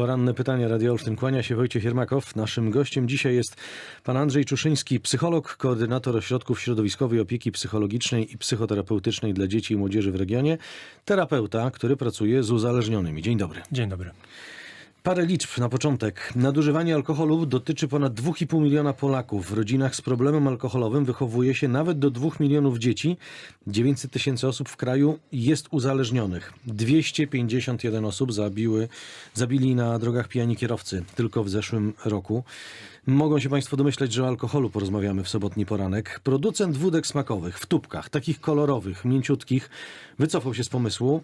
Poranne pytania Radio Olsztyn. Kłania się Wojciech Jermakow. Naszym gościem dzisiaj jest pan Andrzej Czuszyński, psycholog, koordynator ośrodków środowiskowej opieki psychologicznej i psychoterapeutycznej dla dzieci i młodzieży w regionie, terapeuta, który pracuje z uzależnionymi. Dzień dobry. Dzień dobry. Parę liczb na początek. Nadużywanie alkoholu dotyczy ponad 2,5 miliona Polaków. W rodzinach z problemem alkoholowym wychowuje się nawet do 2 milionów dzieci. 900 tysięcy osób w kraju jest uzależnionych. 251 osób zabiły, zabili na drogach pijani kierowcy tylko w zeszłym roku. Mogą się Państwo domyśleć, że o alkoholu porozmawiamy w sobotni poranek. Producent wódek smakowych w tubkach, takich kolorowych, mięciutkich, wycofał się z pomysłu.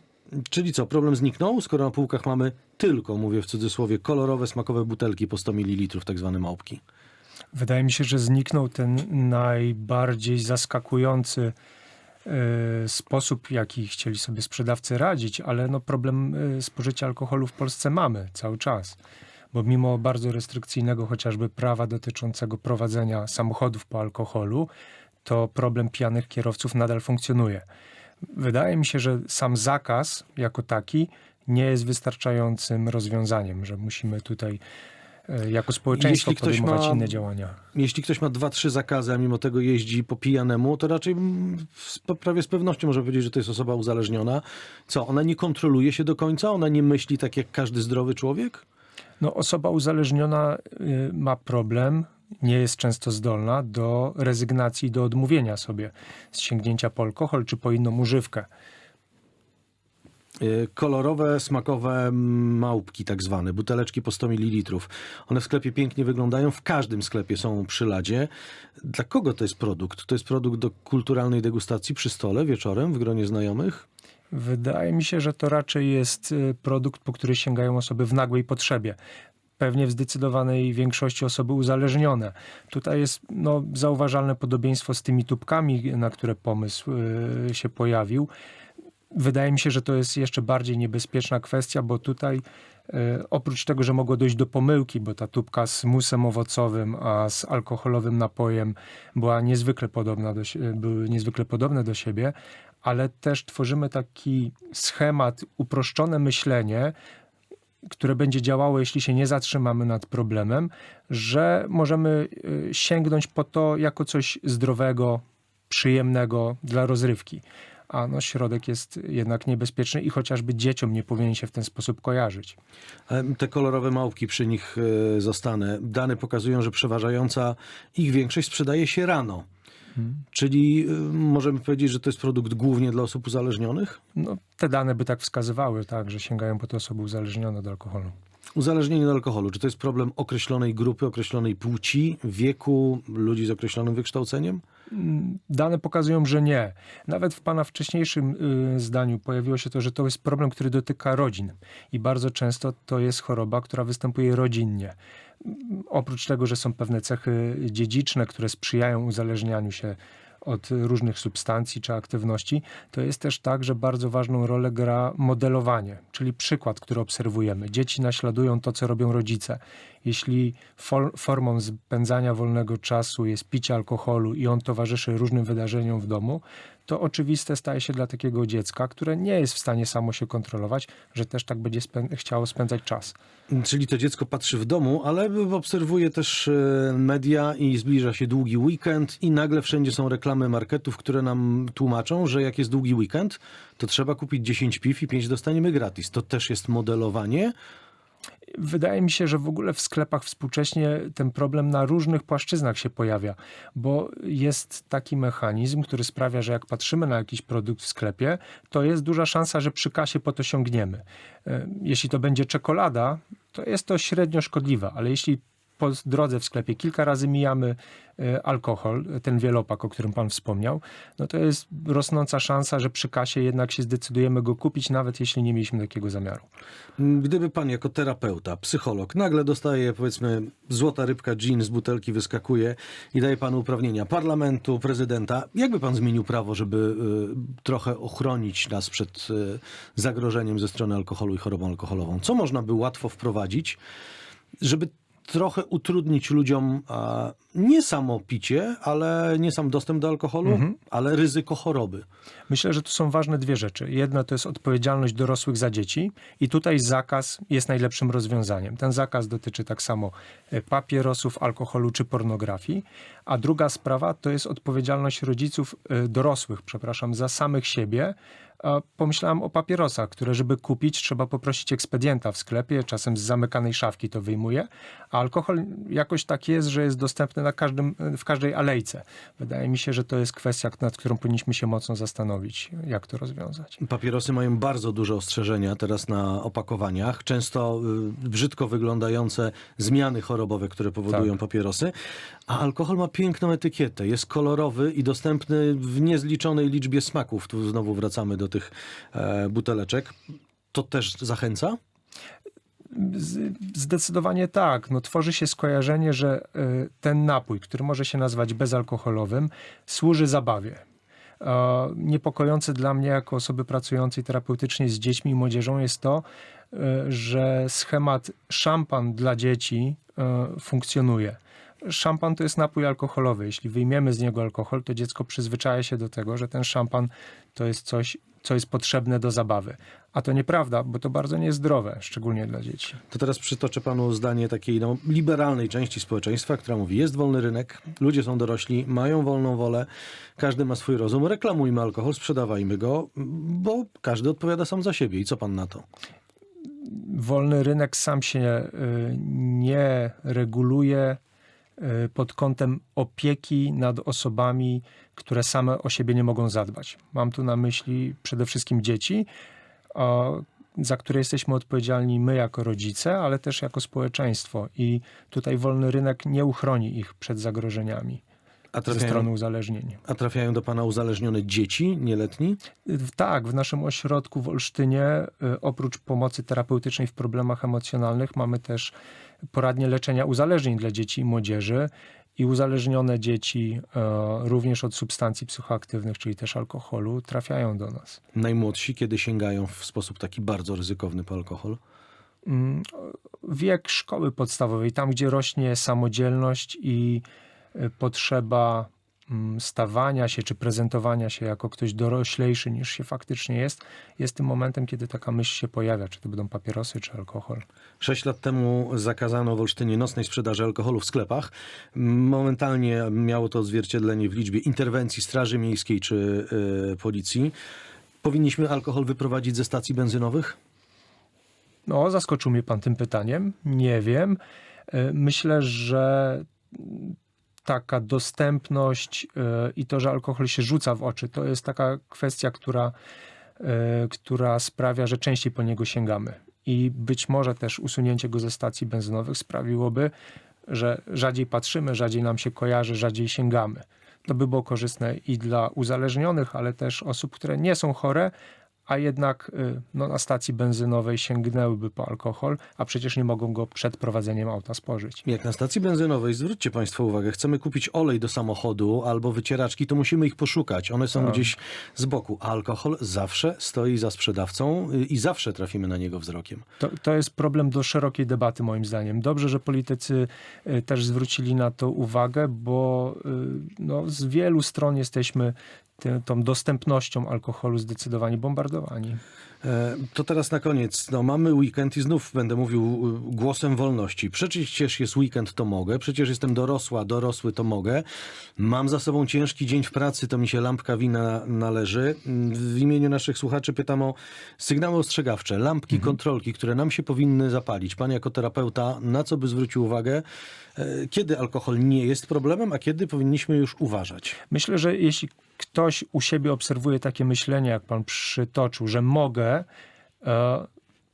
Czyli co, problem zniknął, skoro na półkach mamy tylko, mówię w cudzysłowie, kolorowe, smakowe butelki po 100 ml, tak zwane małpki. Wydaje mi się, że zniknął ten najbardziej zaskakujący e, sposób, jaki chcieli sobie sprzedawcy radzić, ale no problem e, spożycia alkoholu w Polsce mamy cały czas. Bo mimo bardzo restrykcyjnego chociażby prawa dotyczącego prowadzenia samochodów po alkoholu, to problem pijanych kierowców nadal funkcjonuje. Wydaje mi się, że sam zakaz jako taki nie jest wystarczającym rozwiązaniem, że musimy tutaj e, jako społeczeństwo Jeśli podejmować ma- inne działania. Jeśli ktoś ma dwa, trzy zakazy, a mimo tego jeździ po pijanemu, to raczej prawie z pewnością można powiedzieć, że to jest osoba uzależniona. Co, ona nie kontroluje się do końca? Ona nie myśli tak jak każdy zdrowy człowiek? No, osoba uzależniona y, ma problem, nie jest często zdolna do rezygnacji, do odmówienia sobie z sięgnięcia po alkohol czy po inną używkę. Y, Kolorowe, smakowe małpki tak zwane, buteleczki po 100 ml. One w sklepie pięknie wyglądają, w każdym sklepie są przy ladzie. Dla kogo to jest produkt? To jest produkt do kulturalnej degustacji przy stole wieczorem w gronie znajomych? Wydaje mi się, że to raczej jest y, produkt, po który sięgają osoby w nagłej potrzebie. Pewnie w zdecydowanej większości osoby uzależnione. Tutaj jest no, zauważalne podobieństwo z tymi tubkami, na które pomysł y, się pojawił. Wydaje mi się, że to jest jeszcze bardziej niebezpieczna kwestia, bo tutaj e, oprócz tego, że mogło dojść do pomyłki, bo ta tubka z musem owocowym, a z alkoholowym napojem była niezwykle podobna do, były niezwykle podobne do siebie, ale też tworzymy taki schemat, uproszczone myślenie, które będzie działało, jeśli się nie zatrzymamy nad problemem, że możemy y, sięgnąć po to jako coś zdrowego, przyjemnego dla rozrywki. A no, środek jest jednak niebezpieczny i chociażby dzieciom nie powinien się w ten sposób kojarzyć. Te kolorowe małpki przy nich e, zostanę. Dane pokazują, że przeważająca ich większość sprzedaje się rano. Czyli y, możemy powiedzieć, że to jest produkt głównie dla osób uzależnionych? No, te dane by tak wskazywały, tak, że sięgają po to osoby uzależnione od alkoholu. Uzależnienie od alkoholu, czy to jest problem określonej grupy, określonej płci, wieku, ludzi z określonym wykształceniem? Dane pokazują, że nie. Nawet w Pana wcześniejszym y, zdaniu pojawiło się to, że to jest problem, który dotyka rodzin. I bardzo często to jest choroba, która występuje rodzinnie. Oprócz tego, że są pewne cechy dziedziczne, które sprzyjają uzależnianiu się od różnych substancji czy aktywności, to jest też tak, że bardzo ważną rolę gra modelowanie, czyli przykład, który obserwujemy. Dzieci naśladują to, co robią rodzice. Jeśli fol- formą spędzania wolnego czasu jest picie alkoholu i on towarzyszy różnym wydarzeniom w domu, to oczywiste staje się dla takiego dziecka, które nie jest w stanie samo się kontrolować, że też tak będzie spę- chciało spędzać czas. Czyli to dziecko patrzy w domu, ale obserwuje też e, media i zbliża się długi weekend i nagle wszędzie są reklamy marketów, które nam tłumaczą, że jak jest długi weekend, to trzeba kupić 10 piw i 5 dostaniemy gratis. To też jest modelowanie. Wydaje mi się, że w ogóle w sklepach współcześnie ten problem na różnych płaszczyznach się pojawia, bo jest taki mechanizm, który sprawia, że jak patrzymy na jakiś produkt w sklepie, to jest duża szansa, że przy kasie po to sięgniemy. E, Jeśli to będzie czekolada, to jest to średnio szkodliwe, ale jeśli po drodze w sklepie kilka razy mijamy e, alkohol, ten wielopak, o którym pan wspomniał, no to jest rosnąca szansa, że przy kasie jednak się zdecydujemy go kupić, nawet jeśli nie mieliśmy takiego zamiaru. Gdyby pan jako terapeuta, psycholog, nagle dostaje powiedzmy złota rybka gin z butelki wyskakuje i daje panu uprawnienia parlamentu, prezydenta, jakby pan zmienił prawo, żeby y, trochę ochronić nas przed zagrożeniem ze strony alkoholu i chorobą alkoholową? Co można by łatwo wprowadzić, żeby trochę utrudnić ludziom a, nie samo picie, ale nie sam dostęp do alkoholu, ale ryzyko choroby. Myślę, że tu są ważne dwie rzeczy. Jedna to jest odpowiedzialność dorosłych za dzieci i tutaj zakaz jest najlepszym rozwiązaniem. Ten zakaz dotyczy tak samo e, papierosów, alkoholu czy pornografii, a druga sprawa to jest odpowiedzialność rodziców e, dorosłych, przepraszam, za samych siebie. A Pomyślałem o papierosach, które żeby kupić trzeba poprosić ekspedienta w sklepie, czasem z zamykanej szafki to wyjmuje, a alkohol jakoś tak jest, że jest dostępny na każdym, w każdej alejce. Wydaje mi się, że to jest kwestia, nad którą powinniśmy się mocno zastanowić, jak to rozwiązać. Papierosy mają bardzo duże ostrzeżenia teraz na opakowaniach, często y, brzydko wyglądające zmiany chorobowe, które powodują Tak. papierosy, a alkohol ma piękną etykietę, jest kolorowy i dostępny w niezliczonej liczbie smaków. Tu znowu wracamy do tych e, buteleczek. To też zachęca? Zdecydowanie tak. No, tworzy się skojarzenie, że y, ten napój, który może się nazwać bezalkoholowym, służy zabawie. E, Niepokojące dla mnie, jako osoby pracującej terapeutycznie z dziećmi i młodzieżą, jest to, że schemat szampan dla dzieci funkcjonuje. Szampan to jest napój alkoholowy. Jeśli wyjmiemy z niego alkohol, to dziecko przyzwyczaja się do tego, że ten szampan to jest coś, co jest potrzebne do zabawy. A to nieprawda, bo to bardzo niezdrowe, szczególnie dla dzieci. To teraz przytoczę panu zdanie takiej no, liberalnej części społeczeństwa, która mówi: jest wolny rynek, ludzie są dorośli, mają wolną wolę, każdy ma swój rozum, reklamujmy alkohol, sprzedawajmy go, bo każdy odpowiada sam za siebie. I co pan na to? wolny rynek sam się y, nie reguluje pod kątem opieki nad osobami, które same o siebie nie mogą zadbać. Mam tu na myśli przede wszystkim dzieci, za które jesteśmy odpowiedzialni my jako rodzice, ale też jako społeczeństwo. I tutaj wolny rynek nie uchroni ich przed zagrożeniami A ze strony trafiają, uzależnień. a trafiają do pana uzależnione dzieci, nieletni? Tak, w naszym ośrodku w Olsztynie, y, oprócz pomocy terapeutycznej w problemach emocjonalnych, mamy też poradnie leczenia uzależnień dla dzieci i młodzieży. I uzależnione dzieci, e, również od substancji psychoaktywnych, czyli też alkoholu, trafiają do nas. Najmłodsi, kiedy sięgają w sposób taki bardzo ryzykowny po alkohol? Mm, Wiek szkoły podstawowej, tam gdzie rośnie samodzielność i potrzeba mm, stawania się czy prezentowania się jako ktoś doroślejszy niż się faktycznie jest, jest tym momentem, kiedy taka myśl się pojawia, czy to będą papierosy, czy alkohol. Sześć lat temu zakazano w Olsztynie nocnej sprzedaży alkoholu w sklepach. Momentalnie miało to odzwierciedlenie w liczbie interwencji Straży Miejskiej czy y, policji. Powinniśmy alkohol wyprowadzić ze stacji benzynowych? No, zaskoczył mnie pan tym pytaniem. Nie wiem. E, Myślę, że taka dostępność e, i to, że alkohol się rzuca w oczy, to jest taka kwestia, która, e, która sprawia, że częściej po niego sięgamy. I być może też usunięcie go ze stacji benzynowych sprawiłoby, że rzadziej patrzymy, rzadziej nam się kojarzy, rzadziej sięgamy. To by było korzystne i dla uzależnionych, ale też osób, które nie są chore, a jednak y, no, na stacji benzynowej sięgnęłyby po alkohol, a przecież nie mogą go przed prowadzeniem auta spożyć. Jak na stacji benzynowej, zwróćcie Państwo uwagę, chcemy kupić olej do samochodu albo wycieraczki, to musimy ich poszukać. One są Tak. gdzieś z boku. A alkohol zawsze stoi za sprzedawcą y, i zawsze trafimy na niego wzrokiem. To, to jest problem do szerokiej debaty, moim zdaniem. Dobrze, że politycy y, też zwrócili na to uwagę, bo no, z wielu stron jesteśmy tą dostępnością alkoholu zdecydowanie bombardowani. E, To teraz na koniec. No, mamy weekend i znów będę mówił y, głosem wolności. Przecież jest weekend, to mogę. Przecież jestem dorosła, dorosły, to mogę. Mam za sobą ciężki dzień w pracy, to mi się lampka wina należy. W imieniu naszych słuchaczy pytam o sygnały ostrzegawcze, lampki, kontrolki, które nam się powinny zapalić. Pan jako terapeuta, na co by zwrócił uwagę? E, Kiedy alkohol nie jest problemem, a kiedy powinniśmy już uważać? Myślę, że jeśli ktoś u siebie obserwuje takie myślenie, jak pan przytoczył, że mogę, e,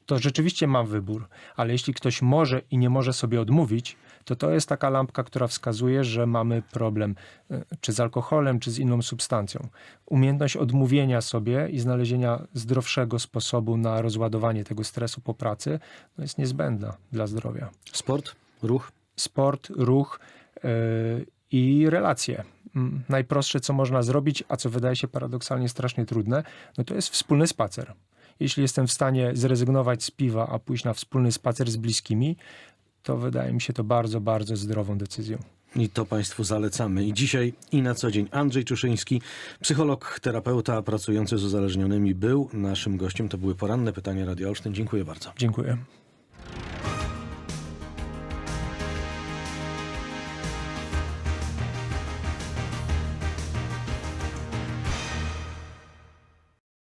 to rzeczywiście mam wybór. Ale jeśli ktoś może i nie może sobie odmówić, to to jest taka lampka, która wskazuje, że mamy problem e, czy z alkoholem, czy z inną substancją. Umiejętność odmówienia sobie i znalezienia zdrowszego sposobu na rozładowanie tego stresu po pracy no jest niezbędna dla zdrowia Sport, ruch? sport, ruch yy, i relacje. Mm, Najprostsze, co można zrobić, a co wydaje się paradoksalnie strasznie trudne, no to jest wspólny spacer. Jeśli jestem w stanie zrezygnować z piwa, a pójść na wspólny spacer z bliskimi, to wydaje mi się to bardzo, bardzo zdrową decyzją. I to Państwu zalecamy. I dzisiaj i na co dzień Andrzej Czuszyński, psycholog, terapeuta pracujący z uzależnionymi, był naszym gościem. To były poranne pytania Radio Olsztyn. Dziękuję bardzo. Dziękuję.